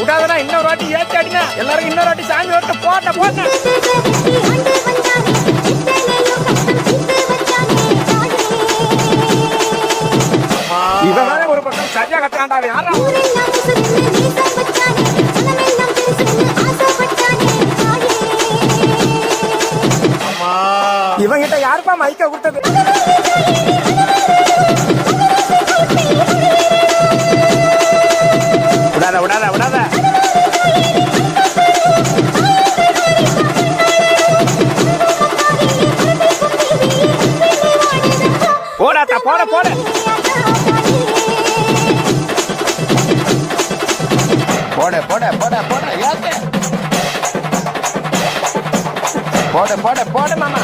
விடாதனா இன்னொரு வாட்டி ஏத்தி அடினா எல்லாரும் இன்னொரு வாட்டி சாமி வரட்டு போட்ட போட்ட. இவன் ஒரு பக்கம் சரியா கத்துறான்டா யாரா இவங்கிட்ட யாருப்பா மைக்க கொடுத்தது? விடாத விடாத விடாத. போடாத்தா போட போட. போட போட போட போட ஏத்து. போட போட போட மாமா.